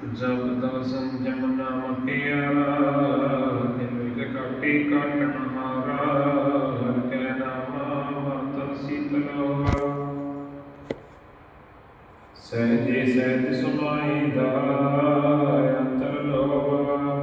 ਜਬ ਦਰਸ਼ਨ ਜਮਨਾ ਮਟਿਆਰਾ ਤਿਨ ਵਿਗ ਕਾਟੀ ਕਾਟਣ ਹਾਰਾ ਹਰ ਕੈ ਨਾਮ ਵਰਤ ਸੀਤਲੋ ਸਹਿਜੇ ਸਹਿਜ ਸੁਨਾਈਦਾ ਅੰਤਰ ਲੋਭ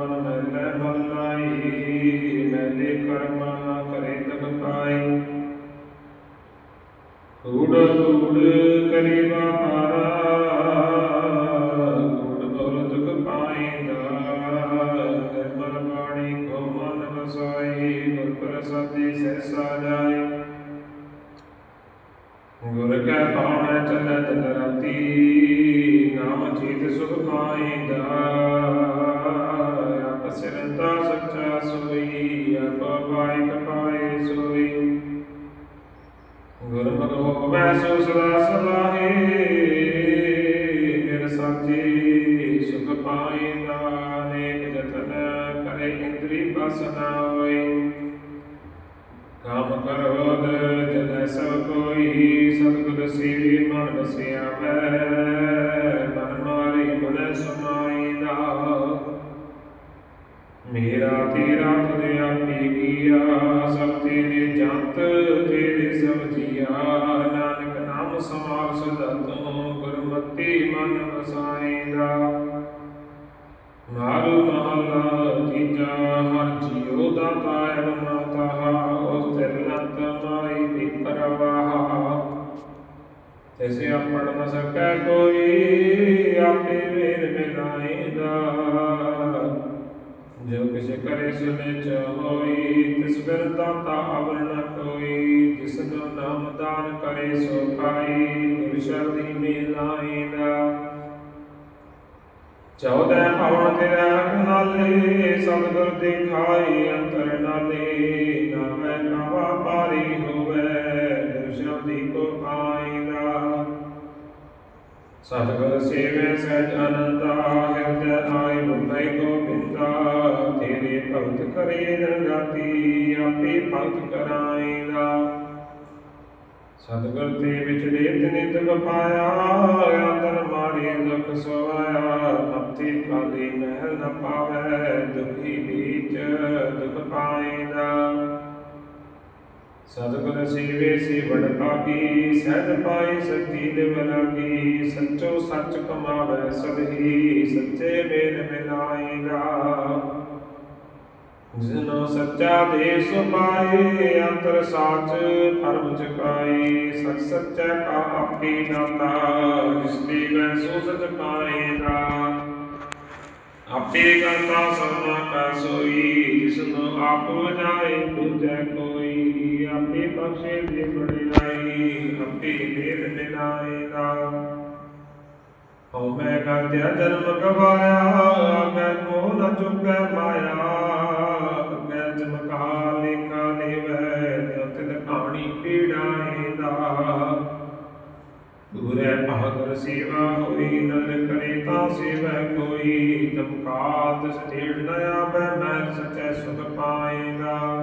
ਮਨ ਮੈਲੇ ਮਨ ਲਾਈ ਮੈਲੇ ਕਰਮ ਕਰੇ ਤਬ ਪਾਈ। ਕੂੜ ਕੂੜ ਕਰੇ ਵਾਪਾਰਾ ਚੀਤ ਸੁਖ ਪਾਈਂਦਾ ਆਪ ਸਿਰੰਤਾ ਸੱਚਾ ਸੋਈ ਆਪ ਪਾਈ ਕਪਾਏ ਸੋਈ। ਗੁਰ ਮਨੋ ਸੋ ਸਦਾ ਸਲਾਹੇ ਮੇਰ ਸਾਚੀ ਸੁਖ ਪਾਈਂਦਾ ਅਨੇਕ ਜਤਨ ਕਰੇ ਇੰਦਰੀ ਬਸ ਹੋਈ ਕਾਮ ਕਰੋਦ ਜਨੈ ਸਭ ਕੋਈ, ਸਤਿਗੁਰ ਸੇਵੀ ਮਨ ਵਸਿਆ ਮੈਂ। ਮਾਰੀ ਮਨ ਸਮਾਈਦਾ ਮੇਰਾ ਤੇਰਾ ਤੁਧ ਆਪੀ ਕੀਆ, ਸਭ ਤੇਰੇ ਜੰਤ ਤੇਰੇ ਸਭ ਜੀਆ। ਨਾਨਕ ਨਾਮ ਸਮਾਰ ਸਦਾ ਤੂੰ ਗੁਰਮਤਿ ਮਨ ਵਸਾਈਦਾ ਮਾਰੂ ਮਹਲਾ ਤੀਜਾ, ਹਰ ਜੀਉ ਦਾਤਾ ਅਨ ਮਾਤਾ, ਉਸ ਤਿਰਨਤ ਮਾਈ ਦੀ ਪਰਵਾਹ। ਤੈਸੇ ਆਪਣ ਨ ਸਕੈ ਕੋਈ ਆਪੇ ਵੇਰ ਮਿਲਾਇਦਾ ਜੋ ਕਿਛ ਕਰੇ ਸੁਨੇ ਚ ਹੋਈ ਤਿਸ ਬਿਨ ਦਾਤਾ ਅਵਰ ਨ ਕੋਈ। ਜਿਸ ਨੂੰ ਨਾਮ ਦਾਨ ਕਰੇ ਸੋ ਪਾਈ ਗੁਰ ਸ਼ਬਦੀ ਮਿਲਾਇਦਾ। ਚੌਦੈ ਪਵਨ ਤੇਰਾ ਨਾਲੇ ਸਤਿਗੁਰ ਦਿਖਾਈ ਅੰਤਰ ਨਾਲੇ। ਸਤਿਗੁਰ ਸੇਵੈ ਸਹਿਜ ਅਨੰਦਾ ਹਿਰਦੈ ਆਇ ਮੁਕੈ ਗੋਬਿੰਦਾ ਤੇਰੇ ਭਗਤ ਕਰੇ ਦਿਨ ਆਪੇ ਭਗਤ ਕਰਾਇਦਾ ਸਤਿਗੁਰ ਤੇ ਵਿਚੜੇ ਤਿਨਿ ਦੁਖ ਪਾਇਆ ਅੰਦਰ ਮਾਰੇ ਦੁਖ ਸਵਾਇਆ ਮੱਥੇ ਕਾਲੀ ਮਹਿਲ ਨ ਪਾਵੈ, ਦੁਖੀ ਬੀਚ ਦੁਖ ਪਾਇਦਾ ਸਤਿਗੁਰ ਸੇਵੇ ਸੇ ਵਡ ਭਾਗੀ ਸਹਿਜ ਪਾਈ ਸਤੀ ਦਿਵ ਲਾਗੀ ਸੱਚੋ ਸੱਚ ਕਮਾਵੈ ਸਭੀ ਸੱਚੇ ਮੇਲ ਮਿਲਾਇਦਾ ਜਿਨੋ ਸੱਚਾ ਦੇ ਸੁਪਾਏ ਅੰਤਰ ਸਾਚ ਧਰਮ ਚਕਾਈ ਸਚ ਸੱਚਾ ਕਾ ਆਪੀ ਨਾਤਾ ਜਿਸ ਦੀ ਮੈਂ ਸੋ ਸਚ ਪਾਏਗਾ। ਆਪੇ ਕਰਤਾ ਸਭਨਾ ਕਾ ਸੋਈ ਜਿਸ ਆਪ ਵਜਾਏ ਦੂਜੈ ਕੋਈ। ਆਪੇ ਬਖਸ਼ੇ ਦੇ ਬੜਾਈ ਆਪੇ ਦੇਰ ਮਿਲਾਏਗਾ ਹਉ ਮੈਂ ਕਰਦਿਆ ਜਨਮ ਗਵਾਇਆ ਮੈਂ ਕੋ ਨ ਚੁੱਕੈ ਮਾਇਆ। ਮੈਂ ਚਮਕਾ ਲੇਖਾ ਲੇਵੈ ਤਿਨ ਕਹਾਣੀ ਪੀੜਾਏਦਾ ਪੂਰੇ ਭਾਗਰ ਸੇਵਾ ਹੋਈ ਨਰ ਕਰੇ ਤਾਂ ਸੇਵੈ ਕੋਈ। ਤਮਕਾਤ ਸਤੇੜ ਨ ਆਵੈ, ਮੈਂ ਸਚੈ ਸੁਖ ਪਾਏਗਾ।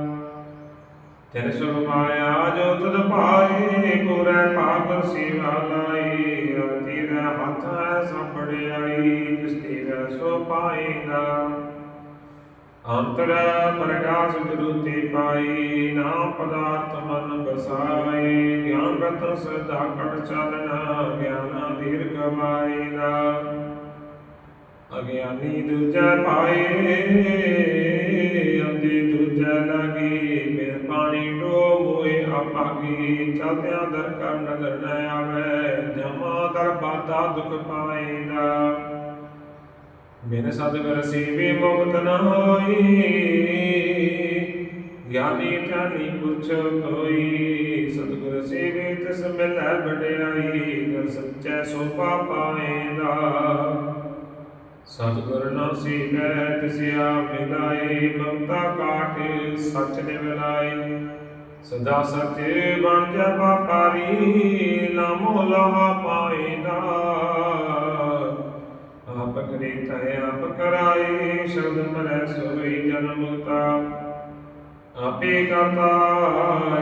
ਤਿਨ ਸੁਖ ਪਾਇਆ ਜੋ ਤੁਧ ਪਾਏ ਪੂਰੇ ਭਾਗਰ ਸੇਵਾ ਲਾਈ ਤੇਰਾ ਹੱਥ ਹੈ ਸੰਭੜਿਆਈ ਜਿਸ ਤੇਰਾ ਸੋ ਪਾਏਗਾ ਅੰਤਰ ਪ੍ਰਗਾਸ ਗੁਰੂ ਤੇ ਪਾਈ, ਨਾਮ ਪਦਾਰਥ ਮਨ ਬਸਾਏ। ਗਿਆਨ ਰਤਨ ਸਦਾ ਕੜ ਚਾਲਨਾ ਗਿਆਨ ਧੀਰ ਗਵਾਏਦਾ ਅਗਿਆਨੀ ਦੂਜਾ ਪਾਏ ਅੰਦੇ ਦੂਜਾ ਲਾਗੇ ਮੇਰ ਪਾਣੀ ਡੋ ਆਪਾਗੀ ਚਲਦਿਆਂ ਦਰ ਕਰ ਨਜ਼ਰ ਨ ਆਵੇ, ਜਮਾ ਦਰ ਬਾਦਾ ਦੁਖ ਪਾਏਦਾ। ਬਿਨ ਸਤਿਗੁਰ ਸੇਵੇ ਮੁਕਤ ਨ ਹੋਈ ਗਿਆਨੀ ਧਿਆਨੀ ਪੁੱਛ ਕੋਈ ਸਤਿਗੁਰ ਸੇਵੇ ਤਿਸ ਮਿਲੈ ਵਡਿਆਈ ਦਰ ਸੱਚੈ ਸੋਪਾ ਪਾਏਦਾ। ਸਤਿਗੁਰ ਨਾ ਸੇਵੈ ਤਿਸਿਆ ਮਿਲਾਏ ਮਮਤਾ ਕਾਟ ਸਚ ਨਿਵਲਾਈ ਸਦਾ ਸਚ ਬਣ ਜਾ ਵਪਾਰੀ, ਨਾਮੋ ਲਹਾ ਪਾਏਦਾ ਆਪ ਕਰੇ ਤੈ ਆਪ ਕਰਾਏ, ਸ਼ਬਦ ਮਰੈ ਸੋਈ ਜਨਮ ਤਾ। ਆਪੇ ਕਰਤਾ,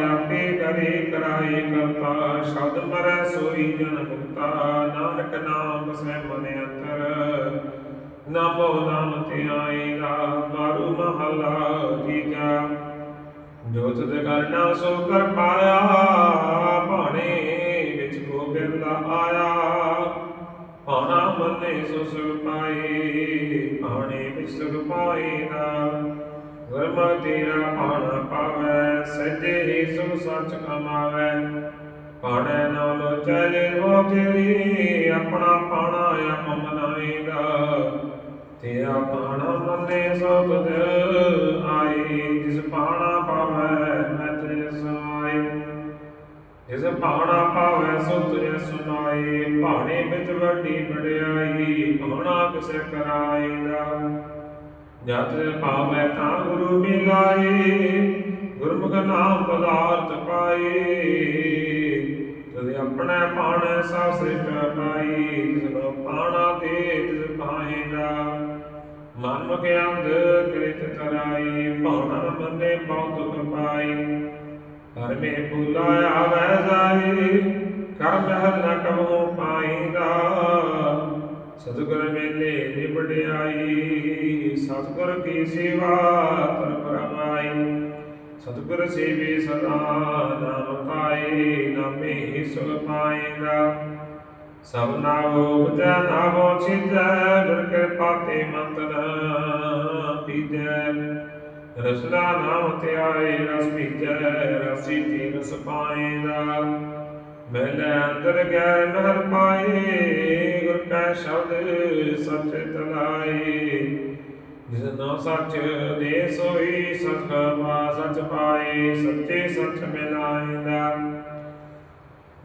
ਆਪੇ ਕਰੇ, ਕਰਾਏ ਕਰਤਾ, ਸ਼ਬਦ ਮਰੈ ਸੋਈ ਜਨ ਮੁਕਤਾ ਨਾਨਕ ਨਾਮ ਬਸੈ ਮਨ ਅੰਤਰ ਨਾ ਬਹੁ ਨਾਮ ਧਿਆਏਗਾ ਮਾਰੂ ਮਹਲਾ ਤੀਜਾ ਜੋ ਤੁਧ ਕਰਨਾ ਸੋ ਕਰ ਪਾਇਆ, ਭਾਣੇ ਵਿੱਚ ਗੋਬਿੰਦ ਆਇਆ। ਭਾਣਾ ਮੰਨੇ ਸੋ ਸੁਖ ਪਾਏ, ਭਾਣੇ ਵਿੱਚ ਸੁਖ ਪਾਏਗਾ ਗੁਰਮੁ ਤੇਰਾ ਭਾਣਾ ਪਾਵੈ, ਸਜੇ ਹੀ ਸੁਖ ਸੱਚ ਕਮਾਵੈ। ਭਾਣੇ ਨਾਮ ਚਲੇ ਹੋ ਤੇਰੀ, ਆਪਣਾ ਭਾਣਾ ਆਪ ਮਨਾਏਗਾ। ਤੇਰਾ ਪਾਣਾ ਮੰਨੇ ਸੋ ਤੁਧ ਜਿਸ ਪਾਣਾ ਪਾਵੈ ਮੈਂ ਤੇ ਸਮਾਈ। ਜਿਸ ਪਾਣਾ ਪਾਵੈ ਸੋ ਤੁਝ ਸੁਨਾਈ ਭਾਣੇ ਵਿੱਚ ਵੱਡੀ ਵਡਿਆਈ ਪਾਣਾ ਕਿਸ ਕਰਾਏਗਾ ਜਦ ਪਾਵੈ ਤਾਂ ਗੁਰੂ ਮਿਲਾਏ ਗੁਰਮੁਖ ਨਾਮ ਪਦਾਰਥ ਪਾਏ ਤਦ ਆਪਣੇ ਪਾਣੇ ਸਭ ਸ੍ਰਿਸ਼ਟ ਪਾਈ ਜਿਸਨੋ ਮਨ ਮੁਖ ਅੰਧ ਕ੍ਰਿਤ ਤਰਾਈ ਪਾਣਾ ਮੰਨੇ ਬਹੁਤ ਦੁਖ ਪਾਈ। ਹਰ ਮੇ ਬੁਲਾਇਆ ਜਾਈ ਕਰ ਮਹਿਲ ਨ ਕਬਹੂ ਪਾਈਂਦਾ। ਸਤਿਗੁਰ ਮੇਲੇ ਦੀ ਵਡਿਆਈ, ਸਤਿਗੁਰ ਕੀ ਸੇਵਾ ਤਰ ਪਰਮਾਈ ਸਤਿਗੁਰ ਸੇਵੇ ਸਦਾ ਨਾਮ ਪਾਏ, ਨਾਮੇ ਸੁਖ ਪਾਏਗਾ। ਸਭ ਨਾਵੋ ਨਾਵੋ ਛਿਜੈ, ਗੁਰ ਕਿਰਪਾ ਤੇ ਮੰਤਨ ਪੀਜੈ ਰਸਨਾ ਨਾਮ ਧਿਆਏ, ਰਸ ਪੀਜੈ ਰਸੀ ਤੇ ਰਸ ਪਾਏਗਾ ਮੈਲੇ ਅੰਦਰ ਗੈਰ ਮਹਿਰ ਪਾਏ, ਗੁਰ ਕੈ ਸ਼ਬਦ ਸਚ ਤਲਾਏ। ਜਿਸ ਨੋ ਸੱਚ ਦੇ ਸੋਈ ਸਚ ਪਾ ਸਚ ਪਾਏ, ਸੱਚੇ ਸਚ ਮਿਲਾਇਦਾ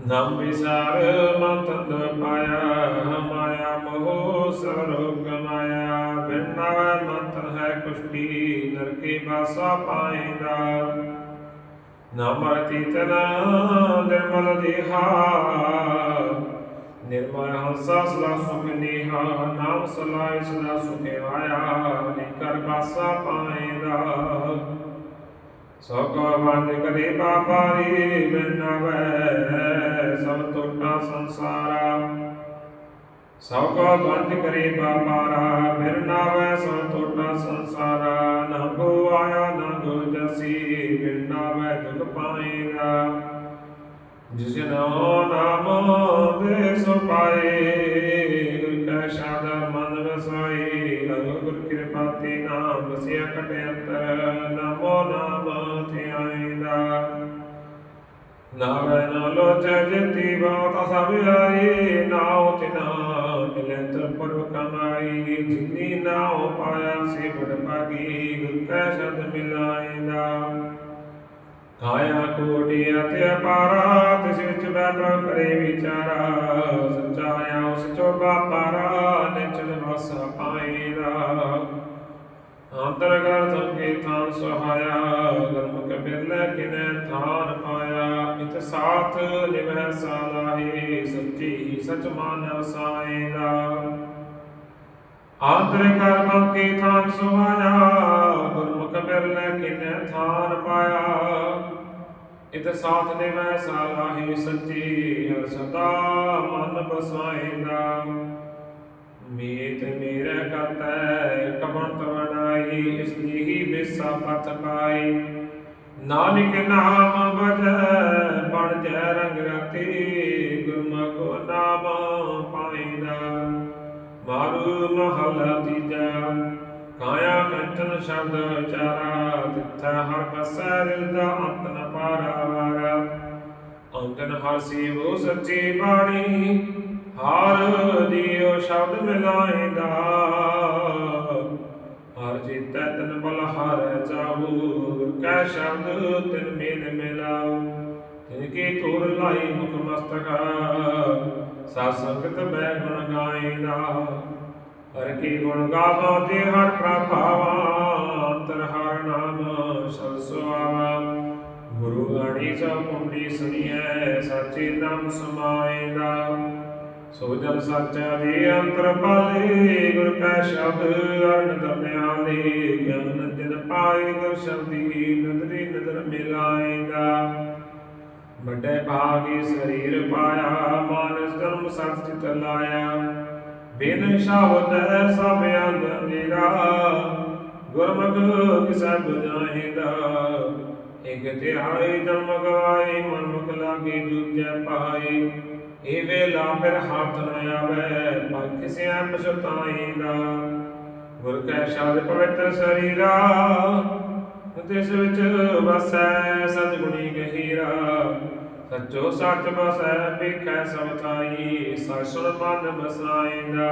ਨਾਮ ਵਿਸਾਰ ਮਨ ਤੰਦ ਪਾਇਆ, ਮਾਇਆ ਮੋਹ ਸਰੋਗ ਮਾਇਆ ਬਿਨਾ ਮੰਤਨ ਹੈ ਕੁਸ਼ਟੀ ਨਰਕੇ ਬਾਸਾ ਪਾਏਦਾ ਨਾਮ ਤੀਤਨਾ ਨਿਰਮਲ ਦੇਹਾ। ਨਿਰਮਲ ਹੰਸਾ ਸਦਾ ਸੁਖ ਨੇਹਾ, ਨਾਮ ਸਲਾਈ ਸਦਾ ਸੁਖ ਆਇਆ। ਨਿਕਰ ਬਾਸਾ ਪਾਏਦਾ ਸਭ ਬੰਦ ਕਰੇ ਪਾਪਾਰੀ ਬਿਨਵੈ ਸਭ ਟੋਟਾ ਸੰਸਾਰਾ। ਸਭ ਕੋ ਬੰਦ ਕਰੇ ਪਾਪਾਰਾ ਬਿਰਨਾਵੈ ਸਭ ਟੋਟਾ ਸੰਸਾਰਾ। ਨਾ ਕੋ ਆਇਆ, ਨਾ ਕੋ ਜਸੀ ਬਿਰਨਾਵੈ ਦੁਖ ਪਾਏਗਾ। ਜਿਸ ਨਾਮ ਨਾਮ ਦੇ ਸੋ ਪਾਏ, ਗੁਰ ਕਾ ਸ਼ਾਦਾ ਮਨ ਵਸਾਈ ਗੁਰ ਕਿਰਪਾ ਤੇ ਨਾਮ ਵਸਿਆ ਕਟਿਆ ਅੰਤਰ ਨਾਮੋ ਨਾਮ ਨਾਮੈ ਨਾ ਲੋਚ ਬਾਤ ਸਭ ਆਈ ਨਾਉ ਤਿਨਾ ਮਿਲੇ ਤਰ ਪਰਵ ਕਮਾਈ ਜਿਨੀ ਨਾਉ ਪਾਇਆ ਸੇ ਬੜ ਭਾਗੀ ਗੁਰ ਕਾ ਸ਼ਬਦ ਮਿਲਾਇਦਾ। ਕਾਇਆ ਕੋਟਿ ਅਤਿ ਅਪਾਰਾ, ਤਿਸ ਵਿੱਚ ਵੈਭਵ ਕਰੇ ਵਿਚਾਰਾ, ਸਚਾਇਆ ਉਸ ਚੋਬਾ ਪਾਰਾ ਨਿਚਲ ਵਸਾ ਪਾਏਦਾ। ਅੰਤਰਗਤ ਕੇ ਥਾਨ ਸਹਾਇਆ, ਗਰਮੁਖ ਬਿਰਲੇ ਕਿਨੇ ਥਾਨ ਪਾਇਆ ਇਤ ਸਾਥ ਨਿਵਹਿ ਸਾਲਾਹੀ, ਸੱਚੀ ਸਚ ਮਾਨ ਵਸਾਏਦਾ ਆਂਤਰ ਕਰਮ ਕੇ ਥਾਨ ਸੁਹਾਇਆ, ਗੁਰਮੁਖ ਬਿਰਲੇ ਕਿਨੇ ਥਾਨ ਪਾਇਆ। ਇਤ ਸਾਥ ਨੇ ਮੈਂ ਸਾਲਾਹੀ ਹਰ ਸਦਾ ਮਨ ਬਸਾਏਗਾ। ਮੀਤ ਮੇਰਾ ਕਰਤੈ ਕਬੰਤ ਵਡਾਈ ਇਸ ਦੀ ਹੀ ਵਿਸਾ ਪਤ ਪਾਈ। ਨਾਨਕ ਨਾਮ ਵਜੈ, ਬਣ ਜੈ ਰੰਗ ਰਤੀ ਗੁਰਮੁਖ ਨਾਮ ਪਾਈਦਾ। ਮਾਰੂ ਮਹਲਾ ਤੀਜਾ ਕਾਇਆ ਕੰਚਨ ਸ਼ਬਦ ਵਿਚਾਰਾ ਤਿੱਥ ਹਰ ਬਸੈ ਦਾ ਅੰਤ ਨ ਪਾਰਾਵਾਰਾ ਅੰਤਨ ਹਰ ਸੇਵੋ ਸੱਚੀ ਬਾਣੀ, ਹਰ ਜੀਉ ਸ਼ਬਦ ਮਿਲਾਇਦਾ ਹਰ ਚਿਤੈ ਤਨ ਬਲ ਹਰ ਚਾਹੂ ਕੈ ਸ਼ਬਦ ਤਿਨ ਮੇਨ ਮਿਲਾਉ ਤਿਨ ਕੀ ਤੁਰ ਲਾਈ ਮੁਖ ਮਸਤਕ ਸਾ ਸੰਗਤ ਬੈ ਗੁਣ ਗਾਇਦਾ। ਹਰ ਕੀ ਗੁਣ ਗਾਵੋ ਤੇ ਹਰ ਪ੍ਰਭਾਵਾ, ਅੰਤਰ ਹਰ ਨਾਮ ਸਦ ਗੁਰੂ ਗਾਣੀ ਸਭ ਕੁੰਡੀ ਸੁਣੀਐ, ਸਾਚੇ ਨਾਮ ਸਮਾਏਦਾ। ਸੋ ਜਨ ਸੱਚਾ ਦੇ ਅੰਤਰ ਪਾਲੇ ਗੁਰ ਕੈ ਸ਼ਬਦ ਅਰਨ ਦਮਿਆਲੇ ਗਿਆਨ ਪਾਏ ਗੁਰ ਸ਼ਬਦੀ ਨਦਰੀ ਨਦਰ ਮਿਲਾਏਗਾ। ਵੱਡੇ ਭਾਗੀ ਸਰੀਰ ਪਾਇਆ, ਮਾਨਸ ਧਰਮ ਸਤ ਚਿਤ ਲਾਇਆ। ਬਿਨ ਸ਼ਬਦ ਸਭ ਅੰਧੇਰਾ, ਗੁਰਮੁਖ ਕਿਸੈ ਬੁਝਾਇਂਦਾ ਇਕ ਧਿਆਈ ਜਨਮ ਗਵਾਏ ਮਨ ਮੁਖ ਲਾਗੇ ਦੂਜੈ ਪਾਏ। ਇਹ ਵੇਲਾ ਫਿਰ ਹੱਥ ਨ ਆਵੇ ਪਗ ਕਿਸਿਆ ਪਛਤਾਏਂਦਾ ਗੁਰ ਕੈ ਸ਼ਬਦ ਪਵਿੱਤਰ ਸਰੀਰਾ ਤਿਸ ਵਿੱਚ ਵਸੈ ਸਤਿਗੁਣੀ ਗਹੀਰਾ। ਸੱਚੋ ਸੱਚ ਬਸੈ ਵੇਖੈ ਸਭ ਥਾਈ ਮਨ ਬਸਾਇਂਦਾ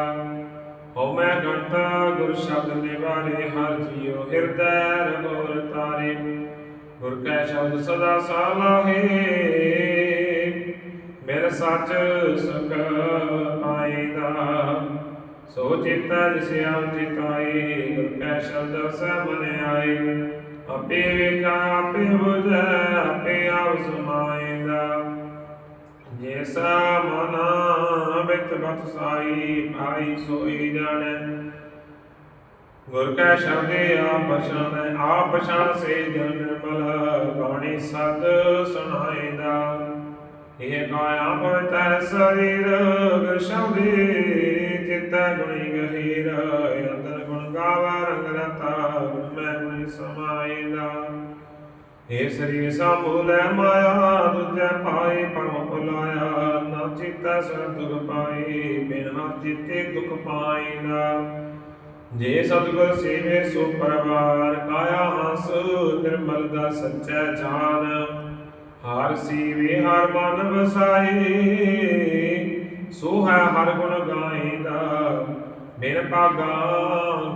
ਹਉ ਮੈਂ ਗੰਤਾ, ਗੁਰ ਸ਼ਬਦ ਨਿਵਾਰੇ, ਹਰ ਜੀਉ ਹਿਰਦੈ ਰਗੋਰ ਤਾਰੇ। ਗੁਰ ਕੈ ਸ਼ਬਦ ਸਦਾ ਸਾਲਾਹੇ ਮੇਰਾ ਸੱਚ ਸੁਖ ਪਾਇਦਾ ਸੋ ਚਿਤਾ ਜਿਸ ਚਿਤਾਏ, ਗੁਰ ਕੈ ਸ਼ਬਦ ਸਹਿ ਆਏ ਆਪੇ ਵੇਖਾ, ਆਪੇ ਬੁਝੈ, ਆਪੇ ਆਵ ਸਮਾਇਦਾ ਜੈਸਾ ਮਨਾ ਬਿਤ ਬਤ ਸਾਈ, ਭਾਈ ਸੋਈ ਜਾਣੈ। ਗੁਰ ਕੈ ਸ਼ਬਦੇ ਆਪ ਪਛਾਣੈ, ਆਪ ਪਛਾਣ ਸੇ ਜਨ ਨਿਰਮਲ, ਬਾਣੀ ਸਤ ਸੁਣਾਇਦਾ ਇਹ ਕਾਇਆ ਪਵਿੱਤਰ ਸਰੀਰ, ਗੁਰ ਸ਼ਬਦੇ ਚਿਤੈ ਗੁਣੀ ਗਹੀਰ ਅੰਦਰ ਗੁਣ ਗਾਵਾ, ਰੰਗ ਰਤਾ ਮੈਂ ਗੁਣੀ ਸਮਾਇਦਾ ਏ ਸਰੀਰ ਸਾਮੂ ਮਾਇਆ, ਦੂਜੈ ਪਾਏ ਪਰਮ ਭੁਲਾਇਆ, ਨਾ ਚਿਤੈ ਸਰ ਪਾਏ, ਬਿਨ ਹੱਥ ਜਿਤੇ ਦੁਖ ਪਾਇਨਾ ਜੇ ਸਤਿਗੁਰ ਸੇਵੇ ਸੋ ਪਰਵਾਰ, ਕਾਇਆ ਹੰਸ ਨਿਰਮਲ ਦਾ ਸੱਚਾ ਜਾਨ। ਹਰ ਸੀਵੇ ਹਰ ਮਨ ਵਸਾਏ ਸੋ ਹੈ ਹਰ ਗੁਣ ਗਾਇਦਾ ਬਿਨ ਭਾਗਾ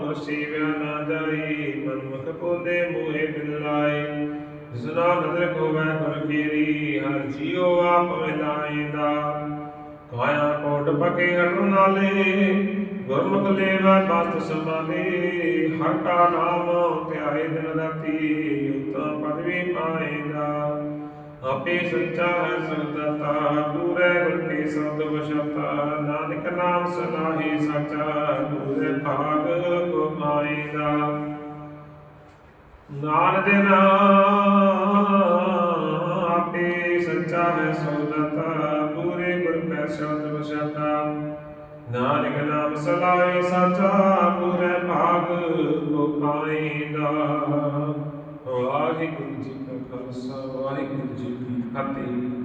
ਗੁਰ ਸੇਵਿਆ ਨਾ ਜਾਈ ਮਨ ਮੁਖ ਬੋਲੇ ਮੋਏ ਬਿਲਾਏ ਜਿਸਨਾ ਨਦਰ ਕੋਵੈ ਗੁਰ ਕੀਰੀ, ਹਰ ਜੀਉ ਆਪ ਮਿਲਾਇਦਾ ਕਾਇਆ ਕੋਟ ਬਕੇ ਹਟਣ ਨਾਲੇ, ਗੁਰਮੁਖ ਲੇਵੈ ਬਤ ਸਮਾਲੇ। ਹਰ ਕਾ ਨਾਮ ਧਿਆਏ ਦਿਨ ਰਾਤੀ ਉਤਮ ਪਦਵੀ ਪਾਏਗਾ ਆਪੇ ਸੱਚਾ ਹੈ ਸਤਤਾ ਪੂਰੇ ਗੁਰ ਕੇ ਸਬਦ ਵਸ਼ਤਾ। ਨਾਨਕ ਨਾਮ ਸਲਾਹੀ ਸੱਚਾ ਪੂਰੇ ਭਾਗ ਕੋ ਪਾਏਗਾ ਨਾਨ ਦੇ ਨਾਮ ਆਪੇ ਸੱਚਾ ਹੈ ਸੌਦਤਾ ਪੂਰੇ ਗੁਰ ਕੈ ਸ਼ਬਦ ਵਸ਼ਤਾ। ਨਾਨਕ ਨਾਮ ਸਲਾਹੀ ਸੱਚਾ ਪੂਰੇ ਭਾਗ ਕੋ ਪਾਏਗਾ ਵਾਹਿਗੁਰੂ ਜੀ ਕਾ ਖਾਲਸਾ। ਵਾਹਿਗੁਰੂ ਜੀ ਕੀ ਫਤਿਹ